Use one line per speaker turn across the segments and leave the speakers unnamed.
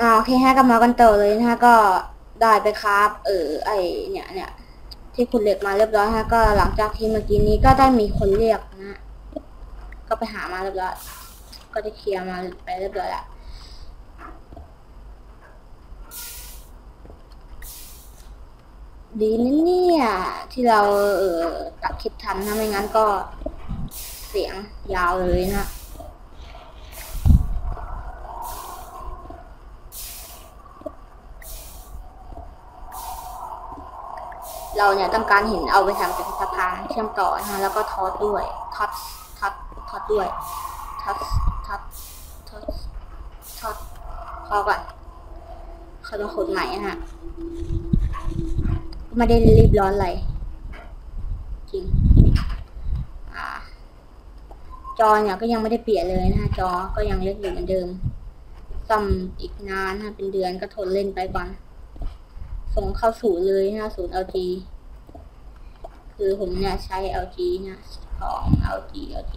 อ่าโอเคฮะกลับมากันต่อเลยนะฮะก็ได้ไปครับ เออไอเนี่ยเนี่ยที่คุณเล็กมาเรียบร้อยฮะก็หลังจากที่เมื่อกี้นี้ก็ได้มีคนเรียกนะก็ไปหามาเรียบร้อยก็ได้เคลียร์มาไปเรียบร้อยละดีนะเนี่ยที่เราเออตัดคลิปทันถ้าไม่งั้นก็เสียงยาวเลยนะ เราเนี่ยต้องการเห็นเอาไปทำเป็นสะพานเชื่อมต่อนะฮะแล้วก็ทอดด้วยทอดทอดทอดด้วยทอดทอดทอดทอดพอก่อนเขาต้องขนใหม่นะฮะไม่ได้รีบร้อนอะไรจริงจอเนี่ยก็ยังไม่ได้เปลี่ยนเลยนะฮะจอก็ยังเล็กอยู่เหมือนเดิมซ่อมอีกนานนะเป็นเดือนก็ทนเล่นไปก่อน ส่งเข้าศูนย์เลยนะศูนย์ LG คือผมเนี่ยใช้ LG นะของ LG LG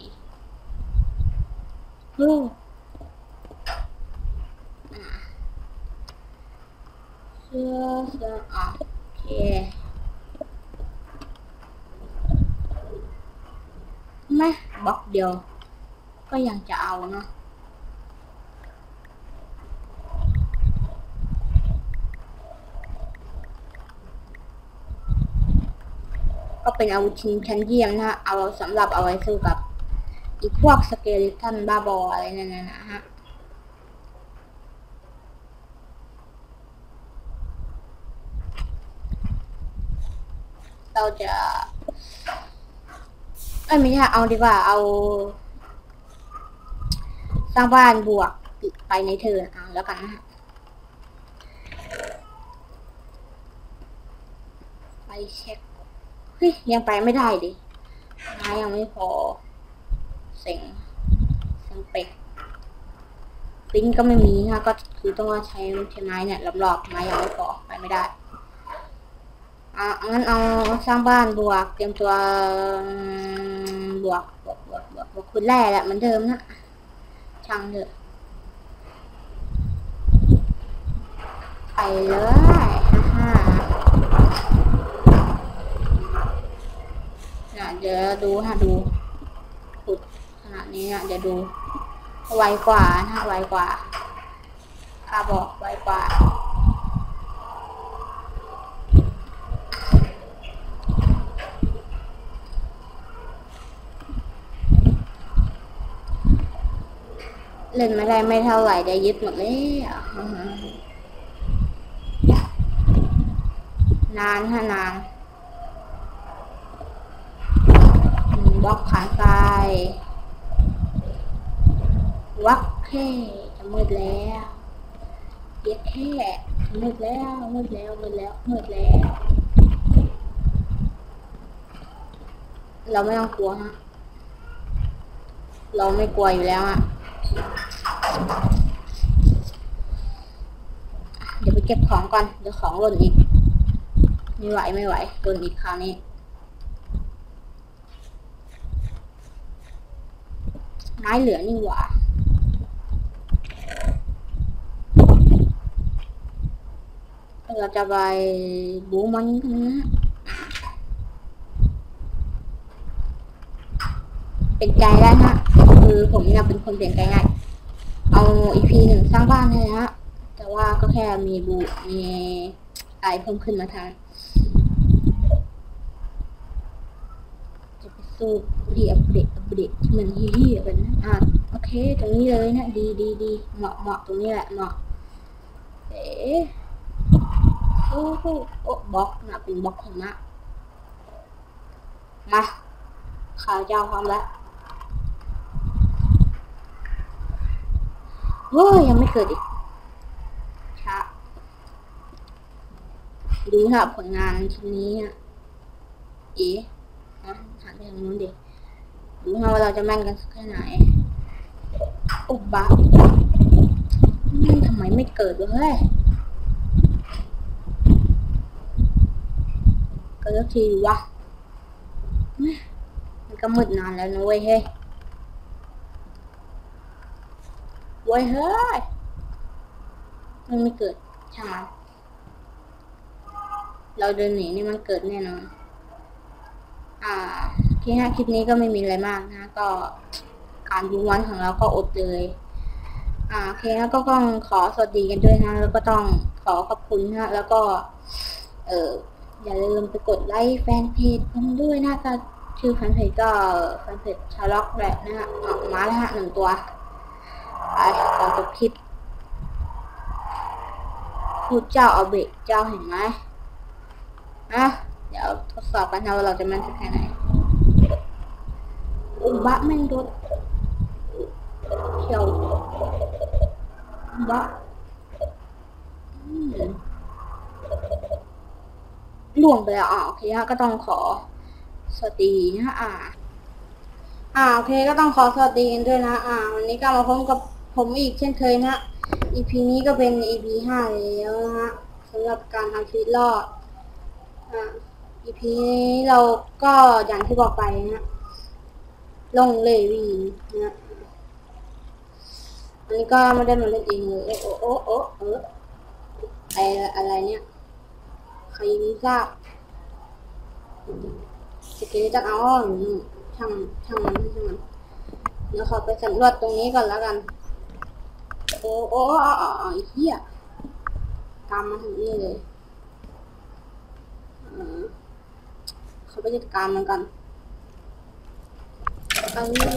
ฮู้อ่าเสื้อเสื้ออะโอเคไม่บล็อกเดียว ก็ยังจะเอาเนาะ ก็เป็นอาวุธชิ้นชั้นเยี่ยมนะฮะเอาสำหรับเอาไว้สู้กับ อีกพวกสเกลิตันบ้าบออะไรนั่นนะฮะเราจะเอ้ยไม่ใช่เอาดีกว่าเอา สร้างบ้านบวกไปในเทิร์นเอาแล้วกันนะฮะไปเช็ค เฮ้ยยังไปไม่ได้ดิไม้ยังไม่พอเซ็งเซ็งเป็ดปิ้นก็ไม่มีนะก็คือต้องว่าใช้ใช้ไม้เนี่ยรอบๆไม้ยังไม่พอไปไม่ได้อะงั้นเอาสร้างบ้านบวก เตรียมตัวบวกบวกบวกบวกบวกคุณแร่แหละเหมือนเดิมนะช่างเถอะไปเลยฮ่าฮ่า เดี๋ยวดูฮะดูขุดขนาดนี้นี่ยเดี๋ยวดู ไวกว่านะไวกว่าข้าบอกไวกว่าเล่นไม่ได้ไม่เท่าไหร่ได้ยึดหมดเลยอะอือฮึนานฮะนาน บล็อกขาซ้าย วักแค่จะมืดแล้วเย็ดแค่มืดแล้วมืดแล้วมืดแล้วมืดแล้ว เราไม่ต้องกลัวฮะเราไม่กลัวอยู่แล้วอะเดี๋ยวไปเก็บของก่อน เดี๋ยวของหล่นอีก ไม่ไหวไม่ไหวหล่นอีกคราวนี้ ไม้เหลือนี่หว่าเราจะไปบูมันกันนะเป็นใจได้ฮะคือผมเนี่ยเป็นคนเปลี่ยนใจง่ายเอาอีพีหนึ่งสร้างบ้านเลยนะฮะแต่ว่าก็แค่มีบูมีอะไรเพิ่มขึ้นมาทาง จะไปสู้ที่อัปเดตอัปเดตที่มันเฮี้ยๆกันนะอะโอเค ตรงนี้เลยนะ ดีดีดีเหมาะเหมาะตรงนี้แหละเหมาะเอ๋โอ้โหโอ้บล็อกนะเป็นบล็อกของมะมาข่าวเจ้าพร้อมแล้วโอ้ยยังไม่เกิดอีกช้าดูนะผลงานชิ้นนี้อะเอ๋ ไปทางนู้นดิดูนะว่าเราจะแม่นกันสักแค่ไหนอ้บ้ามันทำไมไม่เกิดวะเฮ้ย เกิดสักทีวะม่มันก็มืดนานแล้วนะเว้ยเฮ้ยเว้ยเฮ้ย มันไม่เกิดช่างมันเราเดินหนีนี่มันเกิดแน่นอน อ่า ที่ห้าคลิปนี้ก็ไม่มีอะไรมากนะก็การดูวันของเราก็อดเลยอ่าโอเคแล้วก็ต้องขอสวัสดีกันด้วยนะ แล้วก็ต้องขอขอบคุณนะแล้วก็ เอออย่าลืมไปกดไลค์แฟนเพจผมด้วยนะก็ชื่อแฟนเพจก็แฟนเพจชาล็อกแหละนะฮะออกมาแล้วฮะหนึ่งตัวไปก่อนจบคลิปพูดเจ้าเอาเบกเจ้าเห็นไหมอะเดี๋ยวทดสอบกันนะว่าเราจะม่นสักแค่ไหน อุบะแม่งรถเที่ยวอุบะอืมล่วงไปแล้วอ่าโอเคฮะก็ต้องขอสวัสดีนะฮะอ่า อ่าโอเคก็ต้องขอสวัสดีกันด้วยนะ อ่า วันนี้ก็มาพบกับผมอีกเช่นเคยนะ EP นี้ก็เป็น EP ห้าแล้วนะฮะสำหรับการทำชีวิตรอด อ่า EP นี้เราก็อย่างที่บอกไปนะฮะ ลงเลวีนะอันนี้ก็ไม่ได้มาเล่นเองเลยโอ้โอ้โอ้เออไออะไรเนี่ยใครไม่ทราบสเกลจะเอาอ๋ออืมช่างช่างมันช่างมันเดี๋ยวขอไปสำรวจตรงนี้ก่อนแล้วกัน โอ้โอ้อ๋ออ๋ออ๋อไอ้เหี้ยตามมาถึงนี่เลยเออเขาไปจัดการมันกัน เอันนี้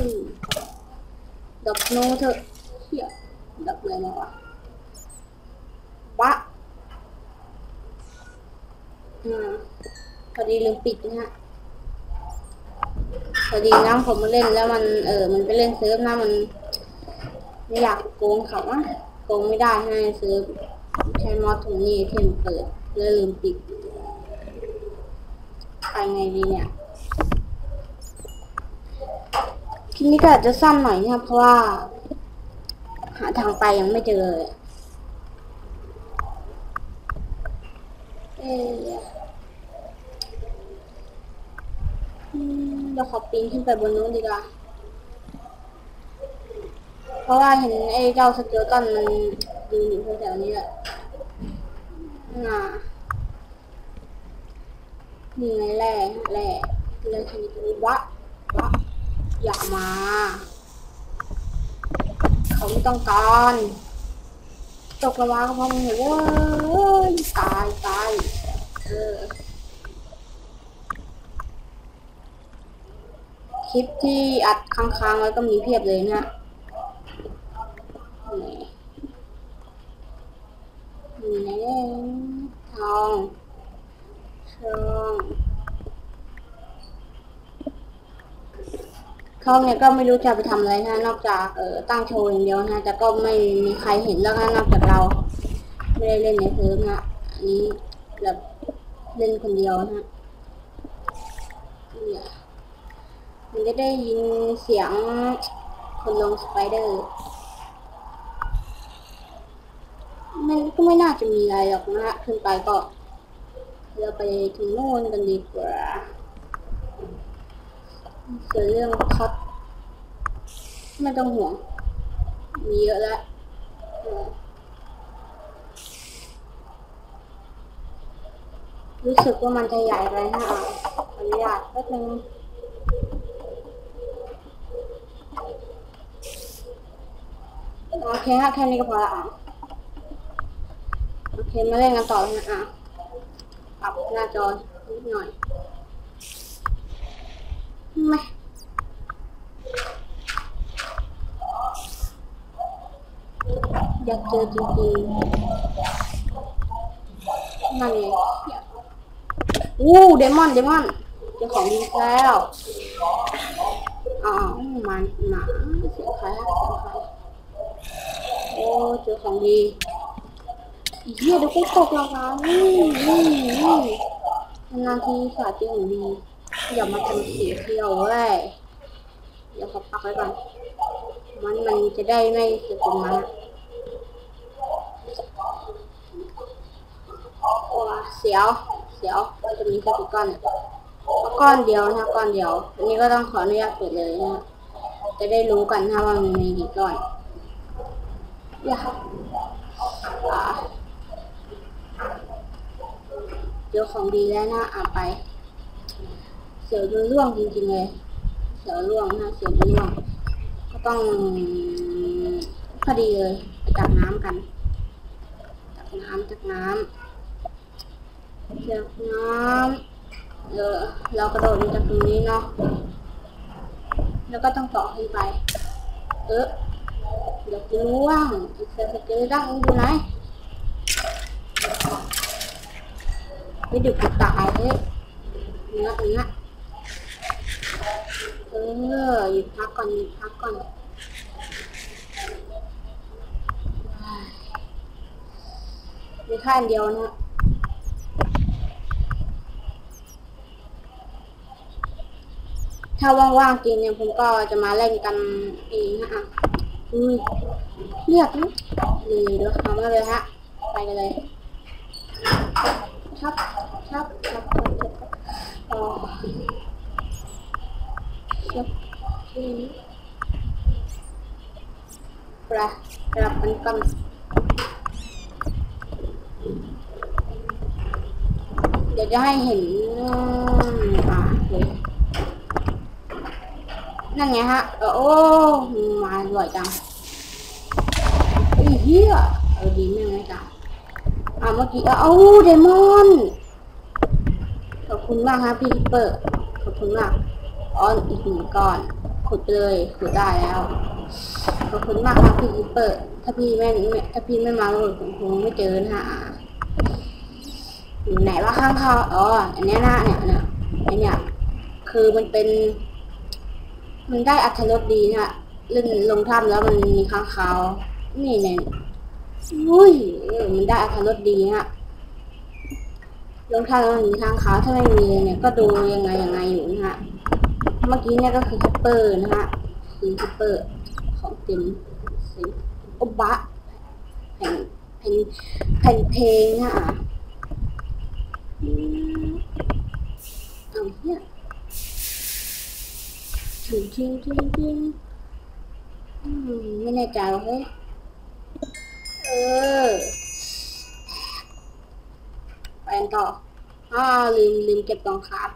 ดับโนเถอะเหี้ยดับเลยมาวะบะอืมพอดีลืมปิดนะฮะพอดีนะผมมาเล่นแล้วมันเออมันไปเล่นเซิร์ฟนะมันไม่อยากโกงเขาอะโกงไม่ได้ให้เซิร์ฟใช้มอดตรงนี้เทมเปิดแล้วลืมปิดไปไงดีเนี่ยค ลิปนี้ก็อาจจะสั้นหน่อยนะครับ เพราะว่า หาทางไปยังไม่เจอเลยเอ๊ะอืมเดี๋ยวขอปีนขึ้นไปบนนู้นดีกว่า เพราะว่าเห็นไอ้เจ้าสเกลตันมันยืนอยู่แถวๆนี้แหละน่ะนี่ไงแร่แร่เลยชนิดนี้วะ อย่ามา เขาไม่ต้องการตกระวาก็พระมึงเว้ยตายตายเออคลิปที่อัดค้างๆไว้ก็มีเพียบเลยนะนี่นี่แน่ทองทอง ทองเนี่ยก็ไม่รู้จะไปทำอะไรนะ นอกจากเออตั้งโชว์อย่างเดียวนะแต่ก็ไม่มีใครเห็นแล้วนะนอกจากเราไม่ได้เล่นในเซิร์ฟนะอันนี้แบบเล่นคนเดียวนะเนี่ยมันจะได้ยินเสียงคนลงสไปเดอร์มันก็ไม่น่าจะมีอะไรหรอกนะขึ้นไปก็เราไปถึงโน่นกันดีกว่า ส่วนเรื่องท็อตไม่ต้องห่วง มีเยอะแล้วรู้สึกว่ามันจะใหญ่ไปนะอะขออนุญาตแป๊บนึงโอเคฮะแค่นี้ก็พอละอะโอเคมาเล่นกันต่อเลยนะอะปรับหน้าจอนิดหน่อยไม่อยาก เจอจริงๆนั่นไงอู้เดมอนเดมอนเจอของดีแล้วอ๋อมันหมาเสียงใครเสียงใครโอ้เจอของดีเหี้ยเดี๋ยวกูตกหลังร้านนี่นี่นี่นานทีสาดเจอของดีอย่ามาทำเสียเที่ยวเว้ยเดี๋ยวขอพักไว้ก่อนมันมันจะได้ไม่เสียเป็นมันโอ้ เสียวเสียวก็จะมีแค่กี่ก้อนเนี่ยก้อนเดียวนะก้อนเดียว อันนี้ก็ต้องขออนุญาตเปิดเลยนะจะได้รู้กันนะว่ามันมีกี่ก้อนอย่าอ่าเจอของดีแล้วนะอ่าไป เสือจะร่วงจริงๆเลย เสือร่วงนะเสือจะร่วง ก็ต้องพอดีเลยไปจับน้ำกันจับน้ำจับน้ำ จับน้ำเออเรากระโดดจากตรงนี้เนาะ แล้วก็ต้องต่อขึ้นไป เออเดี๋ยวจะร่วงเสือสเกลดังอยู่ไหนไม่เดี๋ยวกูตายเลยเนื้อเนื้อเออหยุดพักก่อนหยุดพักก่อนมีแค่เดียวนะ ถ้าว่างๆจริงเนี่ยผมก็จะมาเล่นกันเองนะอุ้ยเรียกนะนี่เดี๋ยวทำมาเลยฮะ ไปกันเลยชับชับชับชับชับอ๋อ Yep. Hmm. ปลาปลาเป็นกำเดี๋ยวจะให้เห็นอ่า นั่นไงฮะออโอ้มาบ่อยจังไอ้เหี้ยเออดีแม่งไม่จังอ่าเมื่อกี้เอ้าเดมอนขอบคุณมากครับพี่ลิปเปอร์ขอบคุณมากอ๋อนอีกหนึ่งก้อนขุดไปเลยขุดได้แล้วขอบคุณมากครับพี่ลิปเปอร์ ถ้าพี่ไม่ถ้าพี่ไม่มาเลยผมคงไม่เจอนะอยู่ไหนว่าข้างเขาอ๋ออันนี้ยนะเนี่ยเนี่ยไอเนี่ยคือมันเป็น มันได้อัตรสดีนะฮะเล่นลงถ้ำแล้วมันมีข้างเขาวนี่เนี่ยอุ้ยเออมันได้อัตรสดีนะฮะลงถ้ำแล้วมันมีข้างเขาวถ้าไม่มีเนี่ย ก็ดูยังไงยังไงอยู่นะฮะเมื่อกี้เนี่ยก็คือคัปเปอร์นะฮะคือคัปเปอร์ของเต็มสิโอบะแผ่นแผ่นแผ่นเพลงนะอะอืมเอาเนี่ย ถึงจริงจริงจริงไม่แน่ใจว่าเฮ้ยเออไปกันต่ออ่าลืมลืมเก็บกองครับ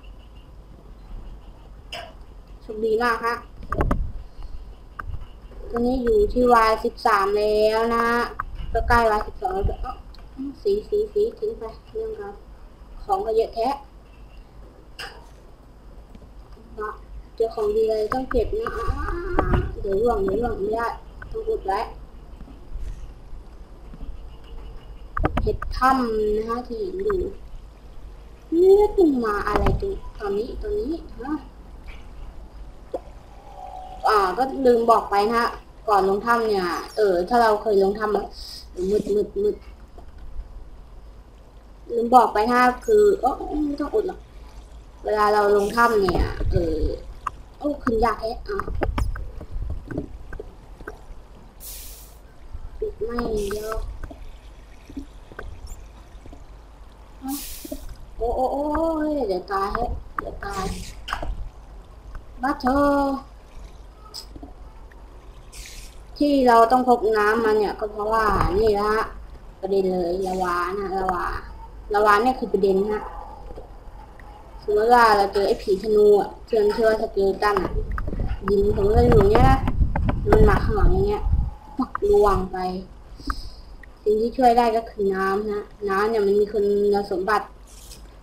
โชคดีมากฮะตอนนี้อยู่ที่วายสิบสามแล้วนะก็ใกล้วายสิบสองแล้วสีสีสีทิ้งไปเรื่องราวของก็เยอะแท้นะ เจอของดีเลยต้องเก็บนะเดี๋ยวร่วงเดี๋ยวร่วงไม่ได้ต้องอุดไว้เห็ดถ้ำนะฮะที่เห็นอยู่เลือดมาอะไรตรงตอนนี้ตอนนี้ฮะอ่าก็ลืมบอกไปนะฮะก่อนลงถ้ำเนี่ย เออ ถ้าเราเคยลงถ้ำอะมืดมืดมืดลืมบอกไปนะคือเออไม่ต้องอดหรอกเวลาเราลงถ้ำเนี่ย เออ โอ้ขึ้นยากแท้อะปิดไม่เดียวอะโอ้โอ้โอ้เดี๋ยวตายเฮ้ยเดี๋ยวตายบัตเธอที่เราต้องพกน้ำมาเนี่ยก็เพราะว่านี่ละประเด็นเลยละวานะละวาละวาเนี่ยคือประเด็นฮะ สมมติว่าเราเจอไอ้ผีธนูอะเชื่อเชื่อว่าสเกลตันอะยิงสมมติเราอยู่เนี้ยนะมันมาข้างหลังอย่างเงี้ยปักลวงไป สิ่งที่ช่วยได้ก็คือน้ำนะน้ำเนี่ยมันมีคุณสมบัติ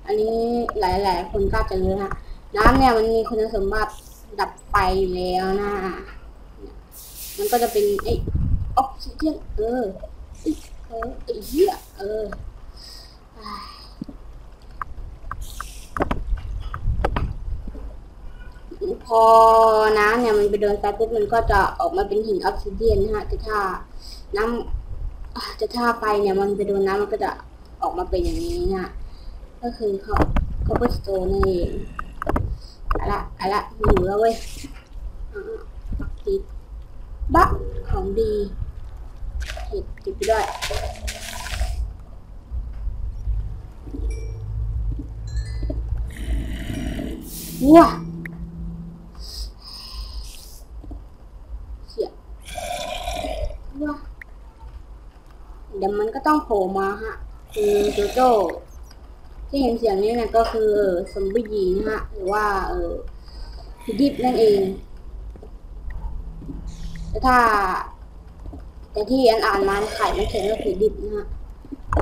อันนี้หลาย ๆ คนก็จะรู้นะน้ำเนี่ยมันมีคุณสมบัติดับไฟอยู่แล้วนะ มันก็จะเป็นไอออกซิเจนเออเออไอ้เหี้ยเออาย พอน้ำเนี่ยมันไปโดนไฟปุ๊บมันก็จะออกมาเป็นหินออกซิเจนนะฮะแต่ถ้าน้ำอ่าแต่ถ้าไฟเนี่ยมันไปโดนน้ำมันก็จะออกมาเป็นอย่างนี้นะก็คือเขาเขาเป็นสโตนเองอาละอาละอยู่แล้วเว้ยปักติดบะของดีเห็ดติดไปด้วยว้าเสียว้า เดี๋ยวมันก็ต้องโผล่มาฮะ คือโจโจ้ที่เห็นเสียงนี้เนี่ยก็คือสมบูยีนะฮะ หรือว่าเออพิดิบนั่นเองแต่ถ้าแต่ที่อันอ่านมาไข่มันเขียนว่าพิดิบนะฮะ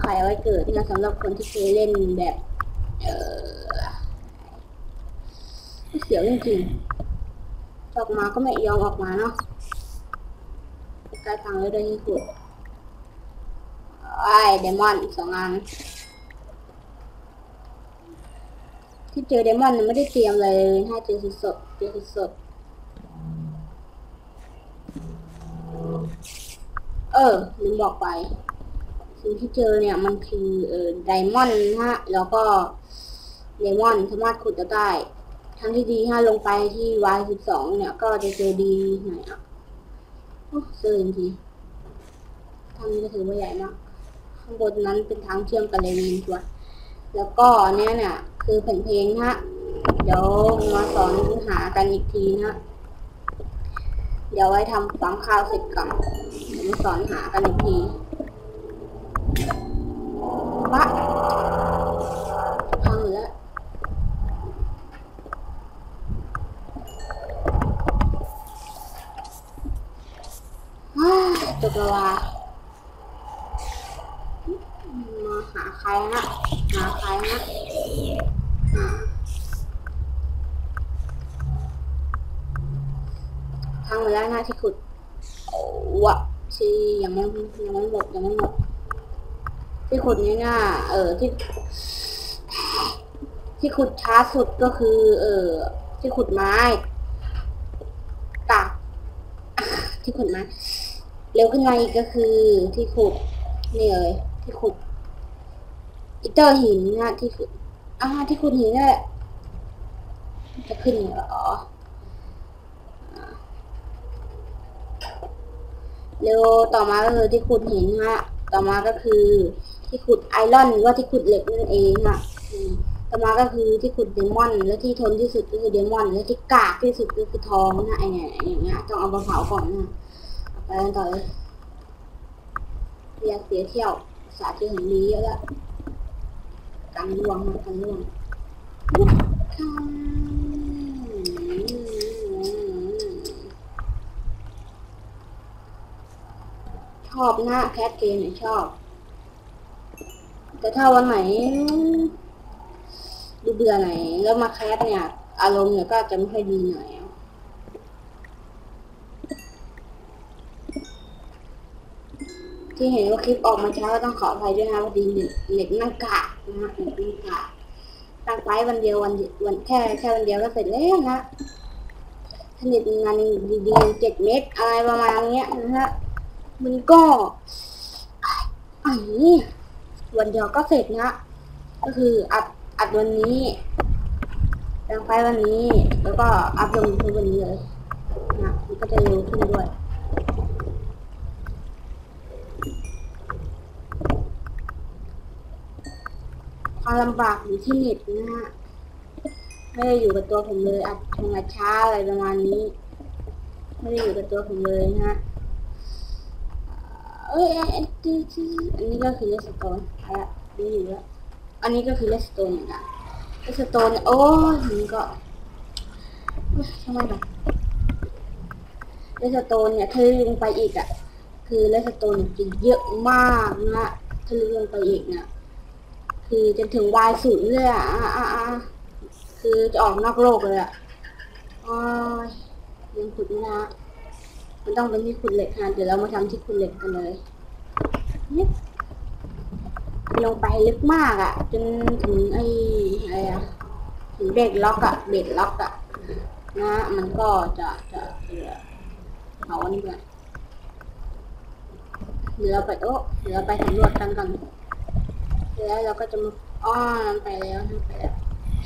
ไข่เอาไว้เกิดนะสำหรับคนที่เคยเล่นแบบ เออเสียวจริงๆออกมาก็ไม่ยอมออกมาเนาะกลายพังแล้วด้วยที่ขุด ไอ้เดมอนสองอันที่เจอเดมอนไม่ได้เตรียมเลยถ้าเจอสดๆเจอสดๆเออลืมบอกไป สิ่งที่เจอเนี่ยมันคือเออไดมอนด์ฮะ แล้วก็เดมอนสามารถขุดได้ทางที่ดีถ้าลงไปที่ Y12 เนี่ย ก็จะเจอดีหน่อยอะโอ้เจอจริงๆทางนี้ก็ถือว่าใหญ่มากางบนนั้นเป็นทางเชื่อมกันเลยมีตัว แล้วก็เนี้ยเนี่ยคือแผ่นเพลงฮะเดี๋ยวมาสอนหากันอีกทีนะเดี๋ยวไว้ทำฝังข้าวเสร็จก่อนเดี๋ยวมาสอนหากันอีกทีวะพังแล้วอ้าวจบแล้วาหา ใครนะหาใครนะหาทางหมดแล้วนะที่ขุดวะชียังไม่ยังไม่หมดยังไม่หมดที่ขุดนี้น่ะเออที่ ที่ขุดช้าสุดก็คือ เออที่ขุดไม้ตักที่ขุดไม้เร็วขึ้นมาอีกก็คือที่ขุดนี่เลยที่ขุด เตอหินนะที่ขุดอ่าที่ขุดหินนั่นแหละจะขึ้นเหรออ่าเร็วต่อมาก็คือที่ขุดหินฮะ ต่อมาก็คือ ที่ขุดไอรอนหรือว่าที่ขุดเหล็กนั่นเองฮะต่อมาก็คือที่ขุดเดมอน และที่ทนที่สุดก็คือเดมอน และที่กากที่สุดก็คือทองนะไอเนี่ยอย่างเงี้ยต้องเอามาเผาก่อนนะไปกันต่อเลยเรียกเสียเที่ยวภาษาที่เห็นดีเยอะแล้ว กันล่วงนะกันล่วงชอบหน้าแคสเกมเนี่ยชอบ แต่ถ้าวันไหนดูเบื่อไหน แล้วมาแคสเนี่ย อารมณ์เนี่ยก็จะไม่ค่อยดีหน่อยที่เห็นว่าคลิปออกมาช้าก็ต้องขออภัยด้วยนะพอดีเน็ตเน็ตนั่งกะนะฮะเน็ตนั่งกะตั้งไว้วันเดียววันวันแค่แค่วันเดียวก็เสร็จแล้วนะถ้าน็ตมันดีๆเจ็ดเมตรอะไรประมาณเนี้ยนะฮะมันก็ไอ้นี่วันเดียวก็เสร็จนะก็คืออัดอัดวันนี้ตั้งไฟล์วันนี้ แล้วก็อัพลงยูทูบวันนี้เลยนะมันก็จะเร็วขึ้นด้วย ความลำบากอยู่ที่เน็ตนะฮะไม่ได้อยู่กับตัวผมเลยอัดทงอัดช้าอะไรประมาณนี้ ไม่ได้อยู่กับตัวผมเลยนะฮะเอ้ยเอ้ยเอ้ยที่ที่อันนี้ก็คือเลสโตนไปละดูอยู่แล้วอันนี้ก็คือเลสโตนเหมือนกันเลสโตนโอ้ยมันก็เอ้ยทำไมหรอเลสโตนเนี่ยถ้าลึกลงไปอีกอะ คือเลสโตนจะเยอะมากนะถ้าลึกลงไปอีกเนี่ย คือจนถึงวายศูนย์เลยอะอะอะคือจะออกนอกโลกเลยอะอ้อยยังขุดไม่นะมันต้องเป็นที่ขุดเหล็กนะเดี๋ยวเรามาทำที่ขุดเหล็กกันเลยนี่ลงไปลึกมากอะ จนถึงไอ้อะไรอะถึงเบรกล็อกอะเบรกล็อกอะนะ มันก็จะจะจะเผาอันนี้ก่อนเดี๋ยวเราไปโอ้เดี๋ยวเราไปสำรวจกันก่อน แล้วเราก็จะมาอ้อมไปแล้วทำไปแล้ว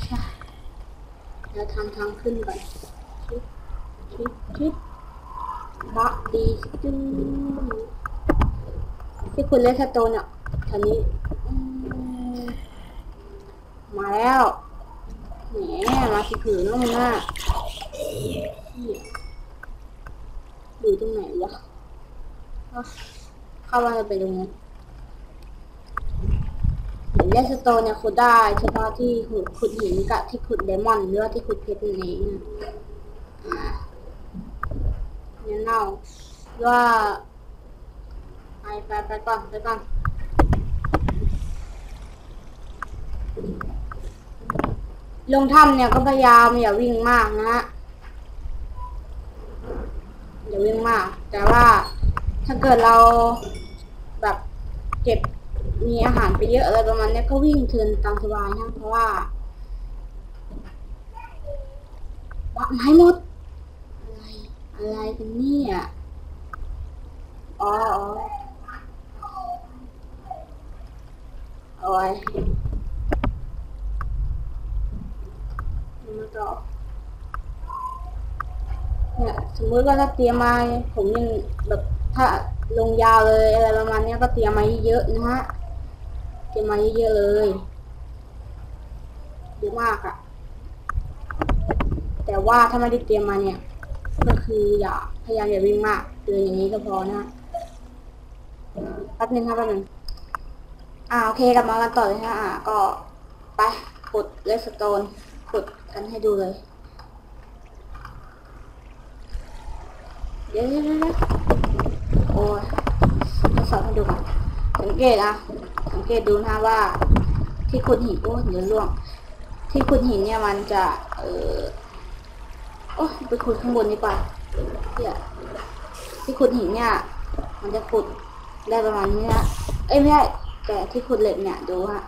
ใช่แล้วทำทางขึ้นก่อนชิดชิดชิดบักดีจึงที่คุณเล่นสโตนอะทานี้ มาแล้วแหมมาสิผือน้องมึงอะอยู่ตรงไหนวะอะเข้ามาไปตรงนี้น เลสโตนเนี่ยขุดได้เฉพาะที่ขุดขุดหินกับที่ขุดไดมอนด์หรือว่าที่ขุดเพชรนั่นเองนะอ่าเนี่ยเน่าว่าไปไปไปก่อนไปก่อนลงถ้ำเนี่ยก็พยายามอย่าวิ่งมากนะฮะอย่าวิ่งมาก แต่ว่าถ้าเกิดเราแบบเก็บ มีอาหารไปเยอะอะไรประมาณนี้ก็วิ่งเทินตามสบายนะเพราะว่าว่าไม้หมด อะไรอะไรกันเนี่ยอ๋ออ๋อโอ้ยมาต่อเนี่ยสมมติว่าถ้าเตรียมมาผมยังแบบถ้าลงยาวเลยอะไรประมาณนี้ก็เตรียมมาเยอะนะฮะ เตรียมมาเยอะๆเลยเยอะมากอะแต่ว่าถ้าไม่ได้เตรียมมาเนี่ย ก็คืออย่าพยายามอย่าวิ่งมากเดินอย่างนี้ก็พอนะแป๊บนึงครับแป๊บนึงอ่าโอเคกลับมากันต่อเลยนะอ่าก็ไปขุดเลสโตนขุดกันให้ดูเลยเดี๋ยวเดี๋ยวเดี๋ยวเดี๋ยวโอ้ยทดสอบให้ดูก่อน สังเกตอะ สังเกตดูนะว่า ที่ขุดหินโอ้เดี๋ยวล่วง ที่ขุดหินเนี่ยมันจะ เออโอ้ไปขุดข้างบนดีกว่าเนี่ยที่ขุดหินเนี่ย มันจะขุดได้ประมาณนี้นะเอ้ยไม่ใช่แต่ที่ขุดเหล็กเนี่ยดูฮะ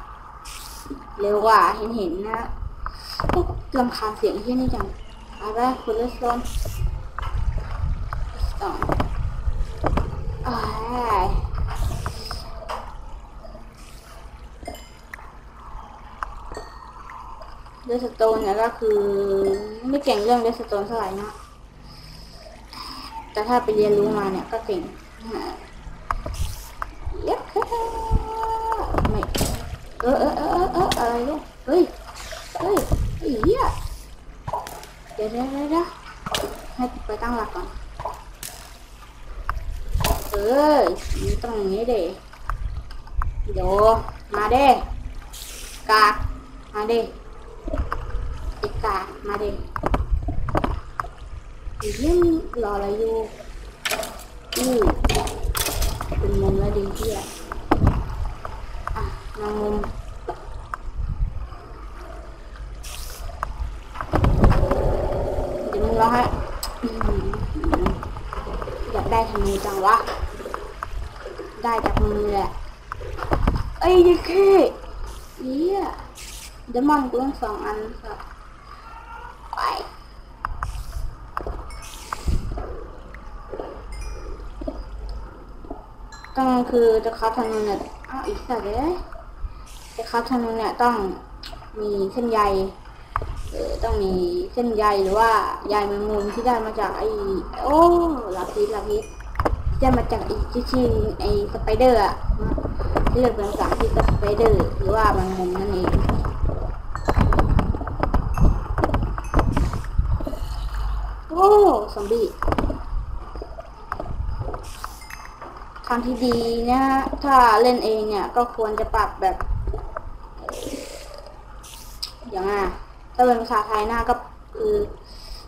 เร็วกว่าเห็นเห็นนะโอ้ลำคาญเสียงที่นี่จังเอาไปขุดเลสโตนสองอ้าย เลสโตนเนี่ยก็คือไม่เก่งเรื่องเลสโตนเท่าไหร่นะแต่ถ้าไปเรียนรู้มาเนี่ยก็เก่งเย็บไม่เออเออเออเออเอออะไรลูกเฮ้ยเฮ้ยไอ้เหี้ยเดี๋ยวเดี๋ยวเดี๋ยวเดี๋ยวให้ไปตั้งหลักก่อนเออต้องอย่างนี้เด้เดี๋ยวมาเด้กากมาเด้ กามาเด้ไอ้เหี้ยมึงรออะไรอยู่อู้เป็นมุมแล้วดีเหี้ยอะมางมุมเดี๋ยวมึงร้องให้อยากได้ธนูจังวะ ได้จากมือแหละเอ้ยยี่แค่เหี้ยเดยวมอนกูต้องสองอันค่ะไปต้อง คือจะคับธนูเนี่ยอ้าวอีกสักเลยจะคับธนูเนี่ยต้องมีเส้นใยเออต้องมีเส้นใยหรือว่าใยแมงมุมที่ได้มาจากไอ้โอ้ลาพิษลาพิษได้มาจากไอ้ชื่อไอ้สไปเดอร์อะที่เรียกเป็นภาษาอังกฤษว่สไปเดอร์ หรือว่าแมงมุมนั่นเองโอ้ซอมบี้ ทางที่ดีนะฮะ ถ้าเล่นเองเนี่ยก็ควรจะปรับแบบ อย่างอะถ้าเป็นภาษาไทยหน้าก็คือ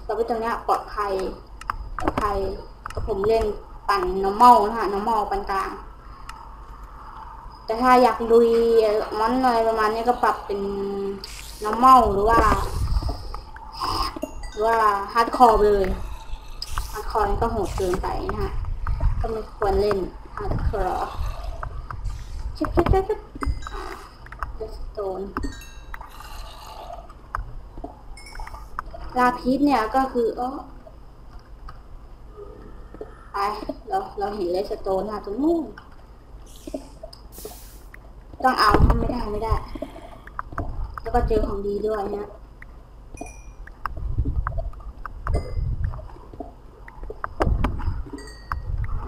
เราไปตรงเนี้ยปลอดภัยปลอดภัยก็ผมเล่นปั่น normal นะฮะ normal ปานกลาง แต่ถ้าอยากลุยมอนอะไรประมาณนี้ก็ปรับเป็น normal หรือว่า หรือว่า hardcore เลย hardcore ก็โหดเกินไปนะฮะ ก็ไม่ควรเล่น hardcore ชิบชิบชิบชิบอ่า redstone ลาพิษเนี่ยก็คือเออไปเราเราเห็นเลสโตนนะตรงนู้นต้องเอาทำไม่ได้ไม่ได้ แล้วก็เจอของดีด้วยนะ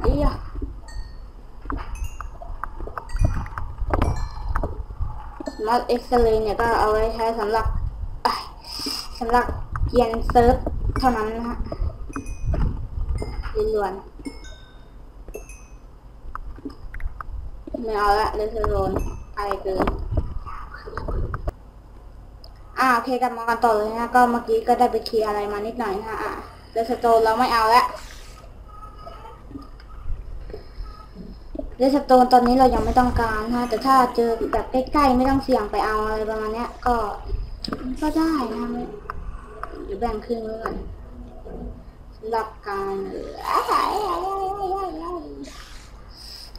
เดียว มาเอ็กซเรย์เนี่ยก็เอาไว้ใช้สำหรับสำหรับเกียนเซิร์ฟเท่านั้นนะฮะล้วนๆไม่เอาละเลเซอร์โรนอะไรเกินอ่าโอเคกลับมากันต่อเลยนะก็เมื่อกี้ก็ได้ไปเคลียร์อะไรมานิดหน่อยนะคะอะเดสโตนเราไม่เอาล้ว เดสโตนตอนนี้เรายังไม่ต้องการนะแต่ถ้าเจอแบบใกล้ๆไม่ต้องเสี่ยงไปเอาอะไรประมาณเนี้ย ก็ก็ได้นะไม่เดี๋ยวแบ่งครึ่งไว้ก่อนหรับการเออ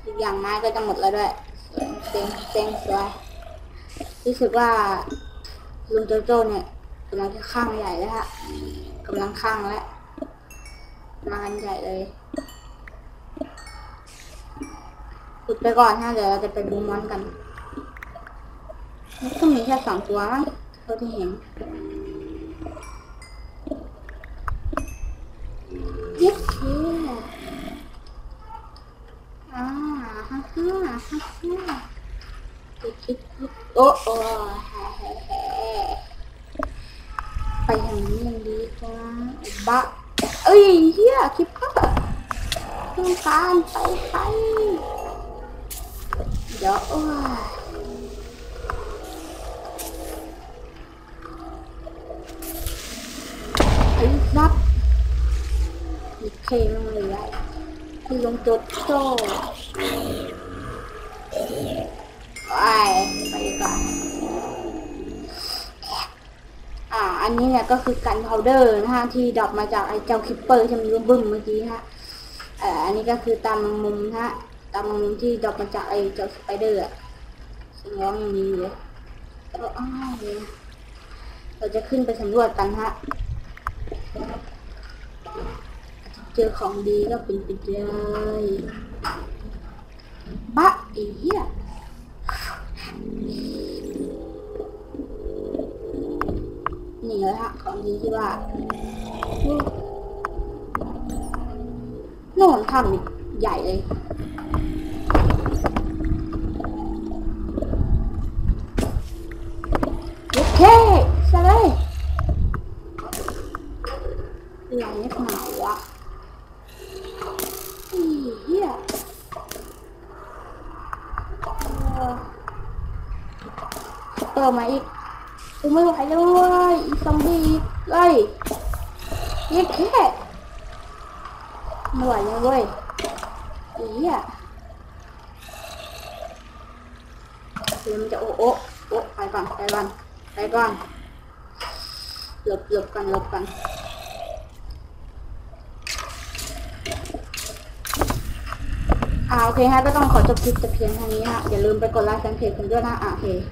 อีกอย่างไม้ก็จะหมดแล้วด้วยเซ็งเซ็งสวยรู้สึกว่าลุงโจโจ้เนี่ยกำลังจะข้างใหญ่แล้วฮะกำลังข้างแล้วมากันใหญ่เลย ขุดไปก่อนฮะเดี๋ยวเราจะไปบูมอนกันก็มีแค่สองตัวมั้งเท่าที่เห็นย็บเชี่ยอ่าฮ่าฮ่าฮ่าฮ่าคิดคิดคิดโอ้โอ้แฮ่แฮ่แฮ่ไปทางนี้ยังดีกว่าไอ้บะเอ้ยเฮียคิดเพิ่มต้องการไปไป เดี๋ยวโอ้ยไอ้ซับมีเพลงเลยอะที่ลงโจโจ้ไปไปก่อ่า อันนี้เนี่ยก็คือกันพาวเดอร์นะฮะที่ดรอปมาจากไอ้เจ้าคิปเปอร์ที่มันบึ้มเมื่อกี้ฮะเอ่ออันนี้ก็คือตามมุมนะฮะ ตามมุมที่ดอปมาจากไอเจ้าสไปเดอร์อะซึ่งร้องอย่างนี้เลยอ้าวเราจะขึ้นไปสำรวจกันฮะ เจอของดีก็เป็นไปเลยบะไอ้เหี้ยนี่เลยฮะของดีที่ว่าโน่นทำอีกใหญ่เลย โอเคสเลยใหญ่นักหนาวะ อีเหี้ยเออเติมมาอีกกูไม่ไหวแล้วเว้ยอีซอมบี้อีกเอ้ยยี่แค่ไม่ไหวแล้วเว้ยอีเหี้ยเดี๋ยวมันจะโอะโอะโอะไปก่อนไปก่อนไปก่อนหลบหลบกันหลบกัน อ่าโอเคฮะ